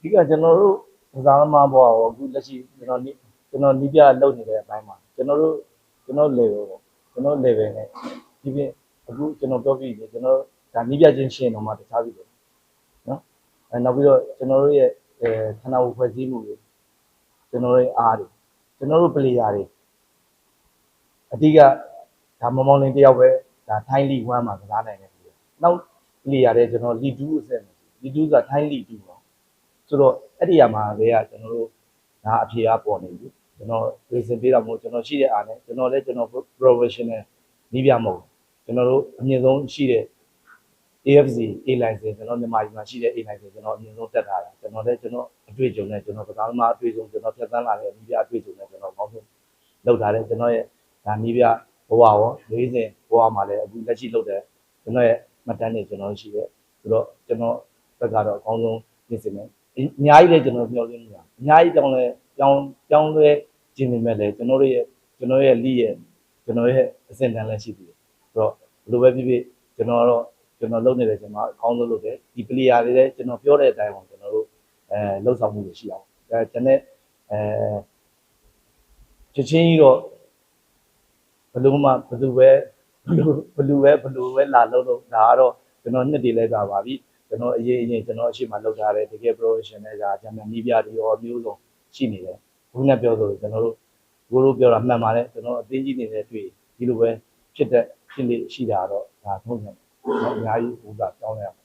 ဒီကကျွန်တော်တို့ကစားသမားဘွားရောအခုလက်ရှိကျွန်တော်နီးကျွန်တော်နီးပြလုပ်နေတဲ့အပိုင်းမှာကျွန်တော်တို့ကျွန်တော် level ပေါ့ကျွန်တော် level နဲ့ဒီပြင်အခုကျွန်တော်ပြောပြပြီကျွန်တော်ဒါနီးပြချင်းရှင်းတော့မှတခြားပြီပေါ့နော်အဲနောက်ပြီးတော့ကျွန်တော်တို့ရဲ့အဲခန္ဓာကိုယ်ဖွဲ့စည်းမှုတွေကျွန်တော်တို့ရဲ့အားတွေကျွန်တော်တို့ player တွေအဓိကဒါမမောင်လင်းတယောက်ပဲဒါထိုင်းလီ1မှာကစားနိုင်တယ်ပြီးနောက် player တွေကျွန်တော်လီ2အဆင့်လီ2ဆိုတာထိုင်းလီ2ပေါ့ ဆိုတော့အဲ့ဒီအရာမှာလည်းကကျွန်တော်တို့ဒါအဖြေအပေါ်နေပြီကျွန်တော် reason ပေးတာမဟုတ်ကျွန်တော်ရှိတဲ့အားနဲ့ကျွန်တော်လည်းကျွန်တော် professional နီးပြမဟုတ်ကျွန်တော်တို့အမြင့်ဆုံးရှိတဲ့ AFC A license ကျွန်တော်မြန်မာပြည်မှာရှိတဲ့ A license ကျွန်တော်အမြင့်ဆုံးတက်ထားတာကျွန်တော်လည်းကျွန်တော်အတွေ့အကြုံနဲ့ကျွန်တော်ကစားသမားအတွေ့အကြုံကျွန်တော်ဖြတ်သန်းလာတဲ့နီးပြအတွေ့အကြုံနဲ့ကျွန်တော်ကောင်းဆုံးလုပ်ထားတယ်ကျွန်တော်ရဲ့ဒါနီးပြဘဝရော၄၀ဘဝမှာလည်းအခုလက်ရှိလုပ်တဲ့ကျွန်တော်ရဲ့မှတ်တမ်းတွေကျွန်တော်ရှိတယ်ဆိုတော့ကျွန်တော်ဘက်ကတော့အကောင်းဆုံးပြင်ဆင်တယ် အများကြီးလည်းကျွန်တော်ပြောလို့မရဘူးအများကြီးတောင်းလဲပြောင်းပြောင်းလဲခြင်းနေမဲ့လည်းကျွန်တော်တို့ရဲ့ကျွန်တော်ရဲ့လိရဲ့ကျွန်တော်ရဲ့အစင်တန်းလည်းရှိသေးတယ်ဆိုတော့ဘယ်လိုပဲဖြစ်ဖြစ်ကျွန်တော်ကတော့ကျွန်တော်လုပ်နေတယ်ကျွန်တော်အကောင်းဆုံးလုပ်တယ်ဒီ player တွေလည်းကျွန်တော်ပြောတဲ့အတိုင်းပေါ့ကျွန်တော်တို့အဲလှုပ်ဆောင်မှုတွေရှိအောင်အဲကျွန်တော်အဲချက်ချင်းကြီးတော့ဘယ်လိုမှဘယ်သူပဲဘယ်လိုဘယ်လိုပဲဘယ်လိုပဲလာလုပ်လို့ဒါကတော့ကျွန်တော်နှစ်တည်လဲကြပါပြီ ကျွန်တော်အရေးအရင်ကျွန်တော်အရှိမလောက်ထားတဲ့တကယ် professional ကဂျာမန်နီးပြတွေရောမျိုးစုံရှိနေတယ်ခုနကပြောဆိုကျွန်တော်တို့ကိုလိုပြောတာမှန်ပါတယ်ကျွန်တော်အသိကြီးနေတဲ့တွေ့ဒီလိုပဲဖြစ်တဲ့ဖြစ်နေရှိတာတော့ဒါထုံးတယ်နော်အများကြီးဟိုကတောင်းရအောင်